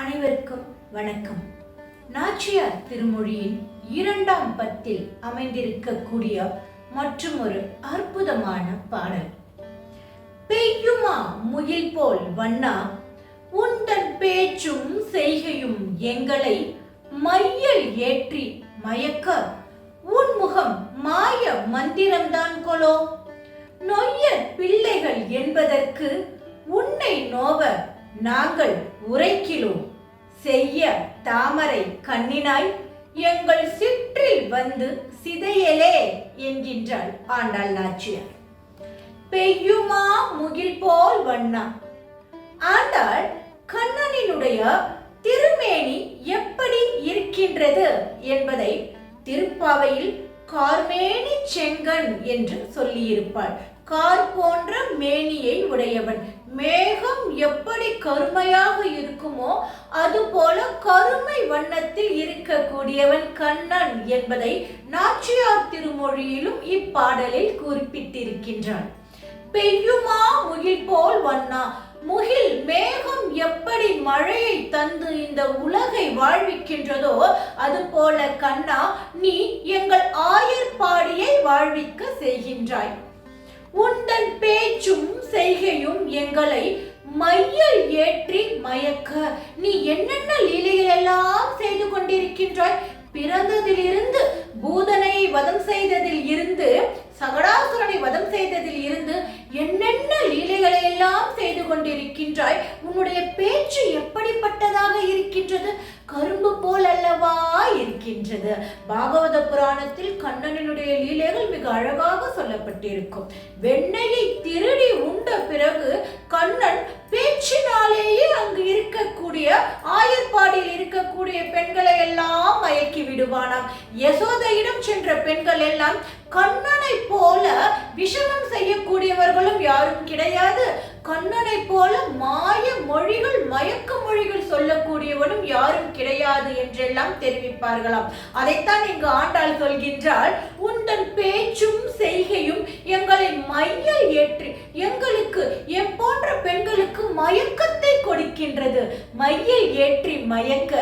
அனைவருக்கும் வணக்கம். நாச்சியார் திருமொழியின் இரண்டாம் பத்தில் அமைந்திருக்கக்கூடிய மற்றும் ஒரு அற்புதமான பாடல். பெய்யுமா முகில் போல் வண்ணா உந்தன் பேச்சும் செய்கையும் எங்களை மையல் ஏற்றி மயக்க உன் முகம் மாய மந்திரம்தான் கொலோ. நொய்யர் பிள்ளைகள் என்பதற்கு உன்னை நோவ நாங்கள் உரைக்கிலோம் செய்ய தாமரை கண்ணினாய் எங்கள் சிற்றில் வந்து சிதையலே என்கின்றாள் ஆண்டாள் நாச்சியார். பெய்யுமா முகில் போல் வண்ணா. ஆண்டாள் கண்ணனினுடைய திருமேனி எப்படி இருக்கின்றது என்பதை திருப்பாவையில் கார்மேனி செங்கன் என்று சொல்லியிருப்பாள். கார் போன்ற மேனியை உடையவன். மேகம் எப்படி கருமையாக இருக்குமோ அதுபோல கருமை வண்ணத்தில் இருக்கக்கூடியவன் கண்ணன் என்பதை நாச்சியார் திருமொழியிலும் இப்பாடலில் குறிப்பிட்டிருக்கின்றான் பெய்யுமா முகில் போல் வண்ணா முகில் மேகம் எப்படி மழையை தந்து இந்த உலகை வாழ்விக்கின்றதோ அதுபோல கண்ணா நீ எங்கள் ஆயர் பாடியை வாழ்விக்க செய்கின்றாய். உந்தன் பேச்சும் செய்கையும் எங்களை மையல் ஏற்றி மயக்க. நீ என்னென்ன லீலைகள் எல்லாம் செய்து கொண்டிருக்கின்றாய்? பிறந்ததிலிருந்து பூதனை வதம் செய்ததில் இருந்து சகடாசுரனை வதம் செய்ததில் இருந்து என்னென்ன லீலைகளை எல்லாம் செய்து கொண்டிருக்கின்றாய்? உன்னுடைய பேச்சு எப்படிப்பட்டதாக இருக்கின்றது? இருக்கின்றது. பாகவத புராணத்தில் கண்ணனினுடைய லீலைகள் மிக அழகாக சொல்லப்பட்டிருக்கும். வெண்ணையை திருடி உண்ட பிறகு கண்ணன் பேச்சினாலேயே அங்கு இருக்கக்கூடிய ஆயர்பாடியில் இருக்கக்கூடிய பெண்களை எல்லாம் மயக்கி விடுவானாம். யசோதையிடம் சென்ற பெண்கள் எல்லாம் கண்ணனை போல விஷமம் செய்யக்கூடியவர்களும் யாரும் கிடையாது. கண்ணனை போல மாய மொழிகள் மயக்க மொழிகள் சொல்லக்கூடியவனும் யாரும் கிடையாது என்றெல்லாம் தெரிவிப்பார்களாம். அதைத்தான் இங்கு ஆண்டாள் சொல்கின்றால் உந்தன் பேச்சும் செய்கையும் எங்களை மையல் ஏற்றி எங்களுக்கு எம் போன்ற பெண்களுக்கு மயக்கத்தை கொடுக்கின்றது மையல் ஏற்றி மயக்க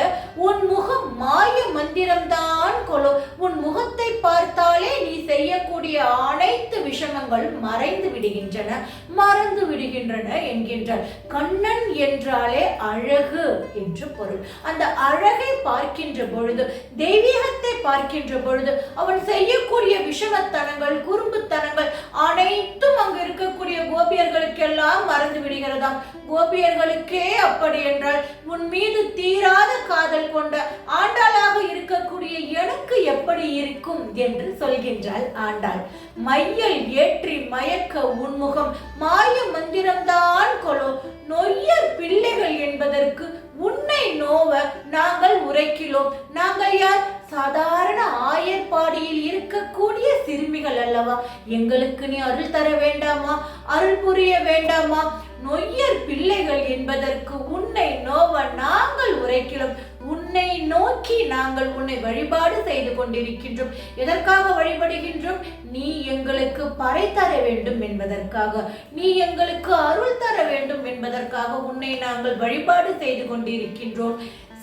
உன் முகம் மாய மந்திரம்தான் கொலோ. உன் முகத்தை பார்த்தாலே நீ செய்யக்கூடிய அனைத்து விஷமங்களும் மறைந்து விடுகின்றன மறந்து விடுகின்றன என்கின்றார் கண்ணன் என்றாலே அழகு என்று பொருள். அந்த அழகை பார்க்கின்ற பொழுது தெய்வீகத்தை பார்க்கின்ற பொழுது அவன் செய்யக்கூடிய விஷமத்தனங்கள் குறும்புத்தனங்கள் அனைத்தும் அங்கு இருக்கக்கூடிய கோபியர்களுக்கெல்லாம் மறந்து விடுகிறதாம். கோபியர்களுக்கே அப்படி என்றால் உன் மீது தீராத காதல் கொண்ட ஆண்டாளாக இருக்கக்கூடிய எனக்கு எப்படி இருக்கும் என்று சொல்கின்றாள் ஆண்டாள். மையல் ஏற்றி மயக்க உன்முகம் மாய மந்திரம்தான் கொலோ. நொய்யர் பிள்ளைகள் என்பதற்கு உன்னை நோவ நாங்கள் உரைக்கிறோம். நாங்கள் யார்? சாதாரண ஆயர்பாடியில் இருக்கக்கூடிய சிறுமிகள் அல்லவா? எங்களுக்கு நீ அருள் தர வேண்டாமா? அருள் புரிய வேண்டாமா? நொய்யர் பிள்ளைகள் என்பதற்கு உன்னை நோவ நாங்கள் உரைக்கிறோம். உன்னை நோக்கி நாங்கள் உன்னை வழிபாடு செய்து கொண்டிருக்கின்றோம். எதற்காக வழிபடுகின்றோம்? நீ எங்களுக்கு பறை தர வேண்டும் என்பதற்காக. நீ எங்களுக்கு அருள் தர வேண்டும் என்பதற்காக உன்னை நாங்கள் வழிபாடு செய்து கொண்டிருக்கின்றோம்.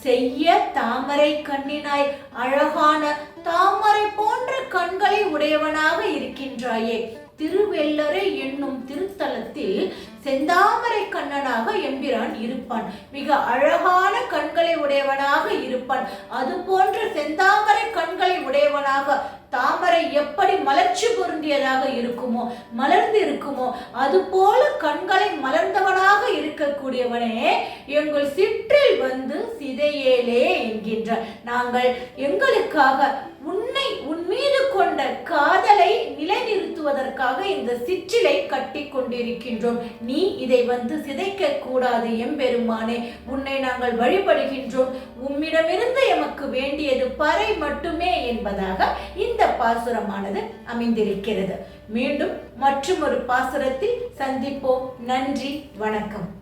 செய்ய தாமரை கண்ணினாய் அழகான தாமரை போன்ற கண்களை உடையவனாக இருக்கின்றாயே. திருவெல்லரை என்னும் திருத்தலத்தில் செந்தாமரை கண்ணனாக எம்பிரான் இருப்பான். மிக அழகான கண்களை உடையவனாக இருப்பான். அது போன்ற செந்தாமரை கண்களை உடையவனாக தாமரை எப்படி மலர்ச்சி பொருந்தியதாக இருக்குமோ மலர்ந்து இருக்குமோ அது போல கண்களை மலர்ந்தவனாக இருக்கக்கூடியவனே எங்கள் சிற்றில் வந்து சிதையேலே என்கின்ற நாங்கள் எங்களுக்காக உன்னை உன் மீது கொண்ட காதலை நிலைநிறுத்துவதற்காக இந்த சிற்றிலை கட்டி கொண்டிருக்கின்றோம். நீ இதை வந்து சிதைக்க கூடாது எம்பெருமானே. உன்னை நாங்கள் வழிபடுகின்றோம். உம்மிடமிருந்து எமக்கு வேண்டியது பறை மட்டுமே என்பதாக இந்த பாசுரமானது அமைந்திருக்கிறது. மீண்டும் மற்றும் ஒரு பாசுரத்தில் சந்திப்போம். நன்றி. வணக்கம்.